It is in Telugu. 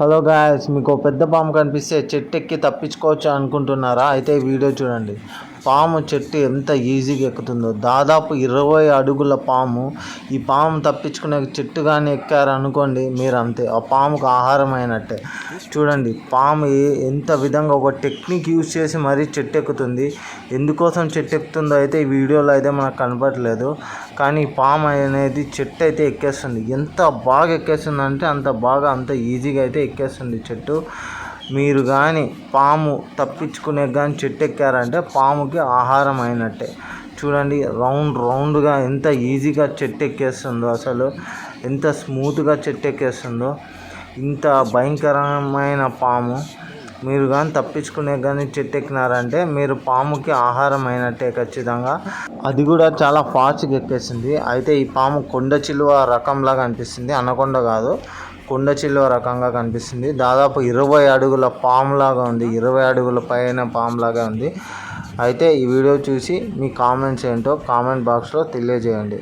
హలో గాయస్ మీకు పెద్ద పాము కనిపిస్తే చెట్టు ఎక్కి తప్పించుకోవచ్చు అనుకుంటున్నారా? అయితే ఈ వీడియో చూడండి. పాము చెట్టు ఎంత ఈజీగా ఎక్కుతుందో. దాదాపు ఇరవై అడుగుల పాము. ఈ పాము తప్పించుకునే చెట్టు కానీ ఎక్కారనుకోండి మీరు అంతే. ఆ పాముకు ఆహారం అయినట్టే. చూడండి పాము ఎంత విధంగా ఒక టెక్నిక్ యూజ్ చేసి మరీ చెట్టు ఎక్కుతుంది. ఎందుకోసం చెట్టు ఎక్కుతుందో అయితే ఈ వీడియోలో అయితే మనకు కనపడలేదు. కానీ పాము అనేది చెట్టు అయితే ఎక్కేస్తుంది. ఎంత బాగా ఎక్కేస్తుంది అంటే అంత బాగా అంత ఈజీగా అయితే ఎక్కేస్తుంది చెట్టు. మీరు కానీ పాము తప్పించుకునే కానీ చెట్టు ఎక్కారంటే పాముకి ఆహారం అయినట్టే చూడండి రౌండ్ రౌండ్గా ఎంత ఈజీగా చెట్టు ఎక్కేస్తుందో అసలు ఎంత స్మూత్గా చెట్టు ఎక్కేస్తుందో ఇంత భయంకరమైన పాము. మీరు కానీ తప్పించుకునే కానీ చెట్టు ఎక్కినారంటే మీరు పాముకి ఆహారం అయినట్టే ఖచ్చితంగా. అది కూడా చాలా ఫాస్ట్గా ఎక్కేసింది. అయితే ఈ పాము కొండ చిలువ రకంలాగా అనిపిస్తుంది అనకొండ కాదు. కొండ చిలువ రకంగా కనిపిస్తుంది. దాదాపు ఇరవై అడుగుల పాములాగా ఉంది. ఇరవై అడుగుల పైన పాములాగా ఉంది. అయితే ఈ వీడియో చూసి మీ కామెంట్స్ ఏంటో కామెంట్ బాక్స్లో తెలియజేయండి.